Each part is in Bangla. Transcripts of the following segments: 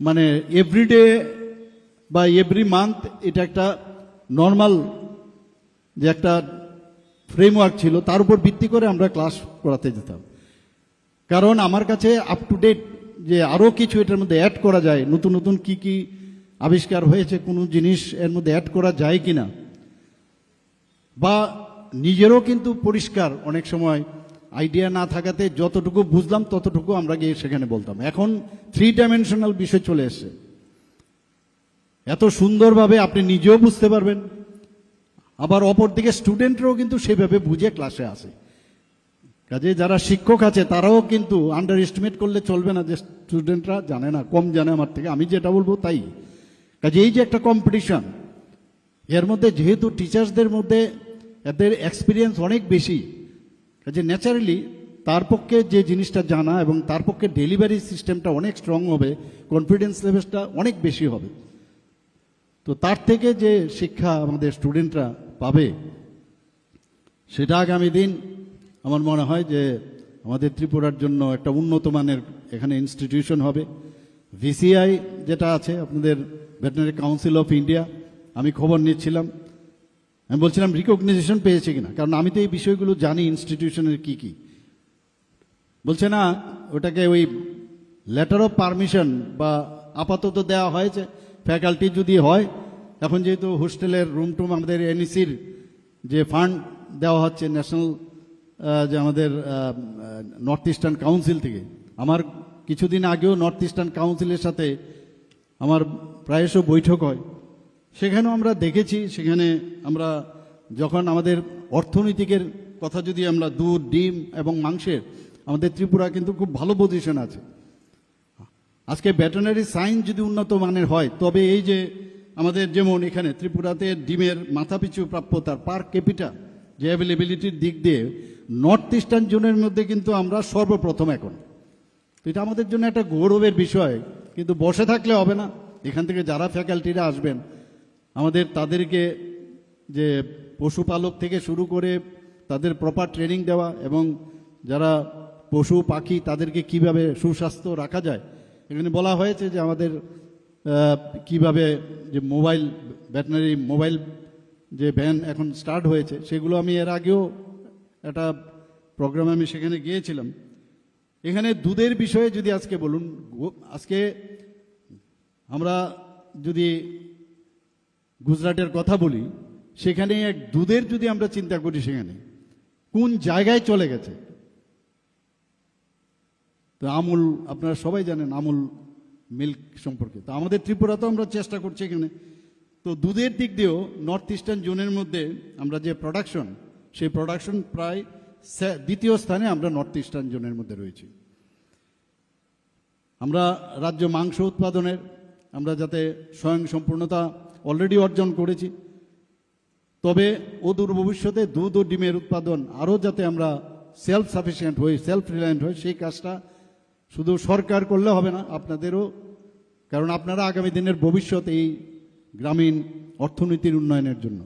মানে এভরিডে বা এভরি মান্থ এটা একটা নর্মাল যে একটা ফ্রেমওয়ার্ক ছিল, তার উপর ভিত্তি করে আমরা ক্লাস করাতে যেতাম। কারণ আমার কাছে আপ টু ডেট যে আরও কিছু এটার মধ্যে অ্যাড করা যায়, নতুন নতুন কি কি আবিষ্কার হয়েছে, কোনো জিনিস এর মধ্যে অ্যাড করা যায় কিনা। বা নিজেরও কিন্তু পরিষ্কার অনেক সময় আইডিয়া না থাকাতে যতটুকু বুঝলাম, ততটুকু আমরা গিয়ে সেখানে বলতাম। এখন থ্রি ডাইমেনশনাল বিষয় চলে এসছে। এত সুন্দরভাবে আপনি নিজেও বুঝতে পারবেন। আবার অপরদিকে স্টুডেন্টরাও কিন্তু সেভাবে বুঝে ক্লাসে আসে। কাজে যারা শিক্ষক আছে, তারাও কিন্তু আন্ডার এস্টিমেট করলে চলবে না যে স্টুডেন্টরা জানে না, কম জানে আমার থেকে। আমি যেটা বলব তাই। কাজে এই যে একটা কম্পিটিশন এর মধ্যে যেহেতু টিচার্সদের মধ্যে এদের এক্সপিরিয়েন্স অনেক বেশি কাজে ন্যাচারালি তার পক্ষে যে জিনিসটা জানা এবং তার পক্ষে ডেলিভারি সিস্টেমটা অনেক স্ট্রং হবে কনফিডেন্স লেভেলটা অনেক বেশি হবে। তো তার থেকে যে শিক্ষা আমাদের স্টুডেন্টরা পাবে, সেটা আগামী দিন আমার মনে হয় যে আমাদের ত্রিপুরার জন্য একটা উন্নত মানের এখানে ইনস্টিটিউশন হবে। ভিসিআই যেটা আছে, আপনাদের ভেটেনারি কাউন্সিল অফ ইন্ডিয়া আমি খবর নিচ্ছিলাম। আমি বলছিলাম রিকগনাইজেশন পেয়েছে কিনা? কারণ আমি তো এই বিষয়গুলো জানি ইনস্টিটিউশনের কি কি। বলছে না, ওটাকে ওই লেটার অফ পারমিশন বা আপাতত দেওয়া হয়েছে। ফ্যাকাল্টি যদি হয়, এখন যেহেতু হোস্টেলের রুম টুম আমাদের এনইসির যে ফান্ড দেওয়া হচ্ছে ন্যাশনাল যে আমাদের নর্থ ইস্টার্ন কাউন্সিল থেকে। আমার কিছুদিন আগেও নর্থ ইস্টার্ন কাউন্সিলের সাথে আমার প্রায়শ বৈঠক হয়। সেখানেও আমরা দেখেছি, সেখানে আমরা যখন আমাদের অর্থনৈতিকের কথা যদি আমরা দুধ, ডিম এবং মাংসের, আমাদের ত্রিপুরা কিন্তু খুব ভালো পজিশন আছে। আজকে ভেটেনারি সায়েন্স যদি উন্নত মানের হয়, তবে এই যে আমাদের যেমন এখানে ত্রিপুরাতে ডিমের মাথাপিছু প্রাপ্যতার পার ক্যাপিটা যে অ্যাভেলেবিলিটির দিক দিয়ে নর্থ ইস্টার্ন জোনের মধ্যে কিন্তু আমরা সর্বপ্রথম এখন। তো এটা আমাদের জন্য একটা গৌরবের বিষয়, কিন্তু বসে থাকলে হবে না। এখান থেকে যারা ফ্যাকাল্টিরা আসবেন আমাদের তাদেরকে যে পশুপালক থেকে শুরু করে তাদের প্রপার ট্রেনিং দেওয়া এবং যারা পশু, পাখি তাদেরকে কীভাবে সুস্বাস্থ্য রাখা যায়, এখানে বলা হয়েছে যে আমাদের কীভাবে যে মোবাইল ভেটেনারি মোবাইল যে ভ্যান এখন স্টার্ট হয়েছে, সেগুলো আমি এর আগেও একটা প্রোগ্রামে আমি সেখানে গিয়েছিলাম। এখানে দুধের বিষয়ে যদি আজকে বলুন আজকে আমরা যদি গুজরাটের কথা বলি, সেখানে এক দুধের যদি আমরা চিন্তা করি সেখানে, কোন জায়গায় চলে গেছে? তো আমুল, আপনারা সবাই জানেন আমুল মিল্ক সম্পর্কে। তো আমাদের ত্রিপুরাতেও আমরা চেষ্টা করছি এখানে। তো দুধের দিক দিয়েও নর্থ ইস্টার্ন জোনের মধ্যে আমরা যে প্রোডাকশন সেই প্রোডাকশন প্রায় দ্বিতীয় স্থানে আমরা নর্থ ইস্টার্ন জোনের মধ্যে রয়েছি। আমরা রাজ্য মাংস উৎপাদনের, আমরা যাতে স্বয়ং সম্পূর্ণতা অলরেডি অর্জন করেছি। তবে অদূর ভবিষ্যতে দুধ ও ডিমের উৎপাদন আরও যাতে আমরা সেলফ সাফিসিয়েন্ট হই সেলফ রিলায়েন্ট হই, সেই কাজটা শুধু সরকার করলে হবে না, আপনাদেরও। কারণ আপনারা আগামী দিনের ভবিষ্যৎ এই গ্রামীণ অর্থনীতির উন্নয়নের জন্য।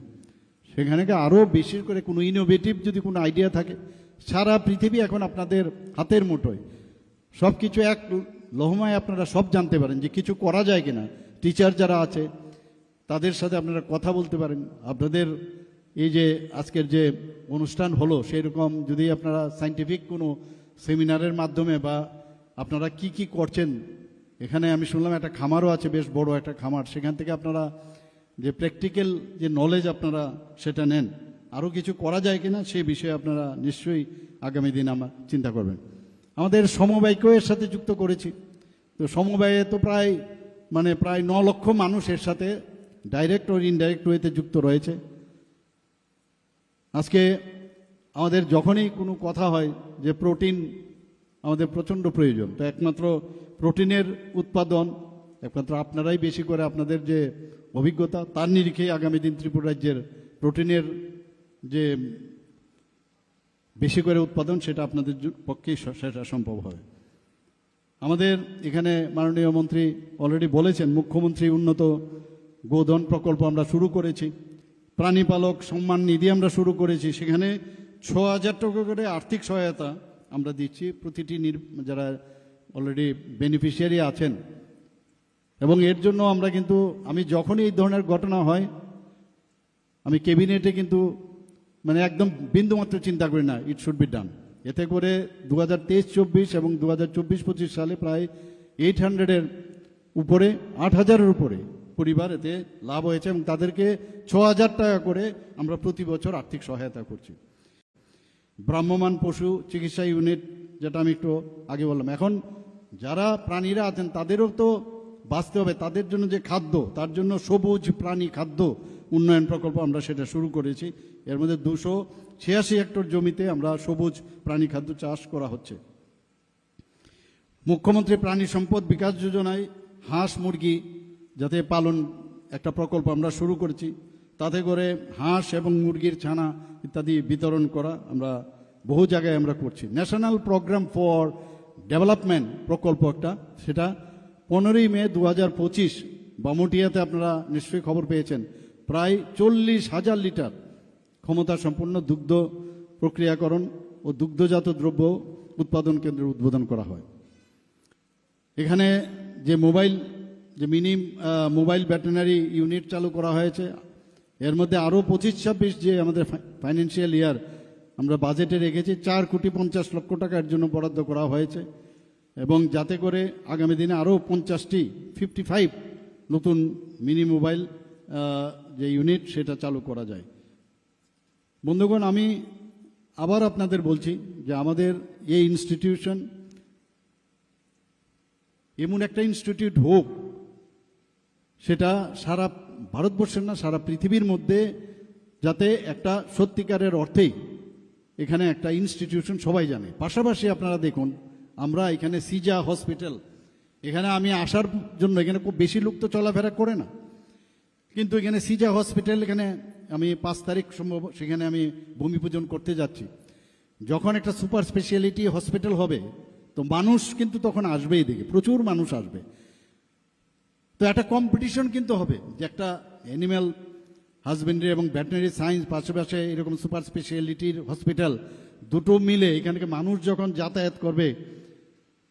সেখানে আরও বেশি করে কোনো ইনোভেটিভ যদি কোনো আইডিয়া থাকে, সারা পৃথিবী এখন আপনাদের হাতের মুঠোয়। সব কিছু এক লহমায় আপনারা সব জানতে পারেন যে কিছু করা যায় কিনা। টিচার যারা আছে তাদের সাথে আপনারা কথা বলতে পারেন। আপনাদের এই যে আজকের যে অনুষ্ঠান হলো সেই রকম যদি আপনারা সাইন্টিফিক কোনো সেমিনারের মাধ্যমে বা আপনারা কি কি করছেন, এখানে আমি শুনলাম একটা খামারও আছে, বেশ বড় একটা খামার। সেখান থেকে আপনারা যে প্র্যাকটিক্যাল যে নলেজ আপনারা, সেটা নেন। আরও কিছু করা যায় কিনা সেই বিষয়ে আপনারা নিশ্চয়ই আগামী দিন আমার চিন্তা করবেন। আমাদের সমবায়কেও এর সাথে যুক্ত করেছি। তো সমবায়ে তো প্রায় মানে প্রায় ন লক্ষ মানুষ এর সাথে ডাইরেক্ট ও ইনডাইরেক্ট ওয়েতে যুক্ত রয়েছে। আজকে আমাদের যখনই কোনো কথা হয় যে প্রোটিন আমাদের প্রচণ্ড প্রয়োজন, তো একমাত্র প্রোটিনের উৎপাদন, একমাত্র আপনারাই বেশি করে আপনাদের যে অভিজ্ঞতা, তার নিরিখেই আগামী দিন ত্রিপুরা রাজ্যের প্রোটিনের যে বেশি করে উৎপাদন, সেটা আপনাদের পক্ষেই সেটা সম্ভব হবে। আমাদের এখানে মাননীয় মন্ত্রী অলরেডি বলেছেন, মুখ্যমন্ত্রী উন্নত গোধন প্রকল্প আমরা শুরু করেছি, প্রাণীপালক সম্মান নিধি আমরা শুরু করেছি, সেখানে ছ হাজার টাকা করে আর্থিক সহায়তা আমরা দিচ্ছি প্রতিটি যারা অলরেডি বেনিফিশিয়ারি আছেন। এবং এর জন্য আমরা কিন্তু, আমি যখনই এই ধরনের ঘটনা হয়, আমি ক্যাবিনেটে কিন্তু মানে একদম বিন্দুমাত্র চিন্তা করি না ইট শুড বি ডান এতে করে দু হাজার তেইশ চব্বিশ এবং দু হাজার চব্বিশ পঁচিশ সালে প্রায় এইট হান্ড্রেডের উপরে, আট হাজারের উপরে পরিবার এতে লাভ হয়েছে এবং তাদেরকে ছ হাজার টাকা করে আমরা প্রতি বছর আর্থিক সহায়তা করছি। ভ্রাম্যমান পশু চিকিৎসা ইউনিট, যেটা আমি একটু আগে বললাম। এখন যারা প্রাণীরা আছেন, তাদেরও তো বাঁচতে হবে। তাদের জন্য যে খাদ্য, তার জন্য সবুজ প্রাণী খাদ্য উন্নয়ন প্রকল্প আমরা সেটা শুরু করেছি। এর মধ্যে দুশো ছিয়াশি হেক্টর জমিতে আমরা সবুজ প্রাণী খাদ্য চাষ করা হচ্ছে। মুখ্যমন্ত্রী প্রাণী সম্পদ বিকাশ যোজনায় হাঁস মুরগি যাতে পালন একটা প্রকল্প আমরা শুরু করেছি, তাতে করে হাঁস এবং মুরগির ছানা ইত্যাদি বিতরণ করা আমরা বহু জায়গায় আমরা করছি। ন্যাশনাল প্রোগ্রাম ফর ডেভেলপমেন্ট প্রকল্প একটা, সেটা পনেরোই মে দু হাজার পঁচিশ বামুটিয়াতে আপনারা নিশ্চয়ই খবর পেয়েছেন। প্রায় চল্লিশ হাজার লিটার ক্ষমতা সম্পন্ন দুগ্ধ প্রক্রিয়াকরণ ও দুগ্ধজাত দ্রব্য উৎপাদন কেন্দ্রের উদ্বোধন করা হয়। এখানে যে মোবাইল যে মিনি মোবাইল ব্যাটারি ইউনিট চালু করা হয়েছে। এর মধ্যে আরও পঁচিশ ছাব্বিশ যে আমাদের ফাইন্যান্সিয়াল ইয়ার আমরা বাজেটে রেখেছি, চার কোটি পঞ্চাশ লক্ষ টাকার জন্য বরাদ্দ করা হয়েছে। এবং যাতে করে আগামী দিনে আরও পঞ্চাশটি ফিফটি ফাইভ নতুন মিনি মোবাইল যে ইউনিট সেটা চালু করা যায়। বন্ধুগণ, আমি আবার আপনাদের বলছি যে আমাদের এই ইনস্টিটিউশন এমন একটা ইনস্টিটিউট হোক সেটা সারা ভারতবর্ষের না, সারা পৃথিবীর মধ্যে যাতে একটা সত্যিকারের অর্থেই এখানে একটা ইনস্টিটিউশন সবাই জানে। পাশাপাশি আপনারা দেখুন, আমরা এখানে সিজা হসপিটাল এখানে আমি আসার জন্য এখানে খুব বেশি লোক তো চলাফেরা করে না। কিন্তু এখানে সিজা হসপিটাল এখানে আমি পাঁচ তারিখ সম্ভব, সেখানে আমি ভূমি পূজন করতে যাচ্ছি। যখন একটা সুপার স্পেশালিটি হসপিটাল হবে, তো মানুষ কিন্তু তখন আসবেই দেখে, প্রচুর মানুষ আসবে। তো একটা কম্পিটিশন কিন্তু হবে যে একটা অ্যানিম্যাল হাজবেন্ডারি এবং ভেটেনারি সায়েন্স পাশাপাশি এরকম সুপার স্পেশালিটির হসপিটাল দুটো মিলে এখানকে মানুষ যখন যাতায়াত করবে,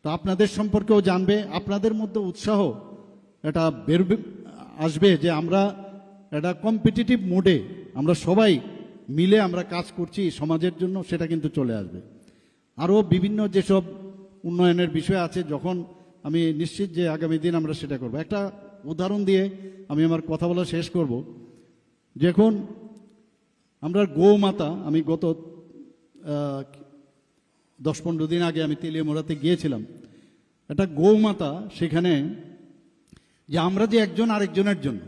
তো আপনাদের সম্পর্কেও জানবে, আপনাদের মধ্যে উৎসাহ এটা বেরবে আসবে যে আমরা একটা কম্পিটিটিভ মোডে আমরা সবাই মিলে আমরা কাজ করছি, সমাজের জন্য সেটা কিন্তু চলে আসবে। আরও বিভিন্ন যেসব উন্নয়নের বিষয় আছে, যখন আমি নিশ্চিত যে আগামী দিন আমরা সেটা করব। একটা উদাহরণ দিয়ে আমি আমার কথা বলা শেষ করব। যখন আমরা গৌমাতা, আমি গত দশ পনেরো দিন আগে আমি তেলিয়ামোড়াতে গিয়েছিলাম। একটা গৌমাতা সেখানে, যে আমরা যে একজন আরেকজনের জন্য,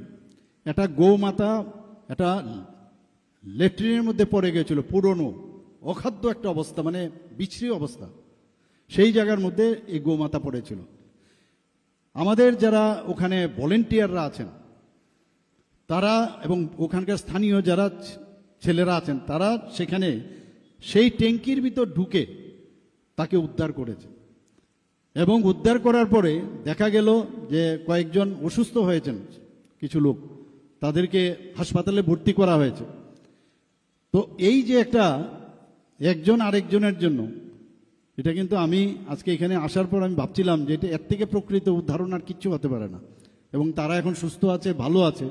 একটা গৌমাতা একটা লেট্রিনের মধ্যে পড়ে গিয়েছিল, পুরনো, অখাদ্য একটা অবস্থা মানে বিচ্ছিরি অবস্থা। সেই জায়গার মধ্যে এই গোমাতা পড়েছিল। আমাদের যারা ওখানে ভলেন্টিয়াররা আছেন, তারা এবং ওখানকার স্থানীয় যারা ছেলেরা আছেন, তারা সেখানে সেই ট্যাঙ্কির ভিতর ঢুকে তাকে উদ্ধার করেছে। এবং উদ্ধার করার পরে দেখা গেল যে কয়েকজন অসুস্থ হয়েছেন কিছু লোক, তাদেরকে হাসপাতালে ভর্তি করা হয়েছে। তো এই যে একটা একজন আরেকজনের জন্য এটা কিন্তু আমি আজকে এখানে আসার পর আমি ভাবছিলাম যে এটা এর থেকে প্রকৃত উদাহরণ আর কিচ্ছু হতে পারে না। এবং তারা এখন সুস্থ আছে, ভালো আছে।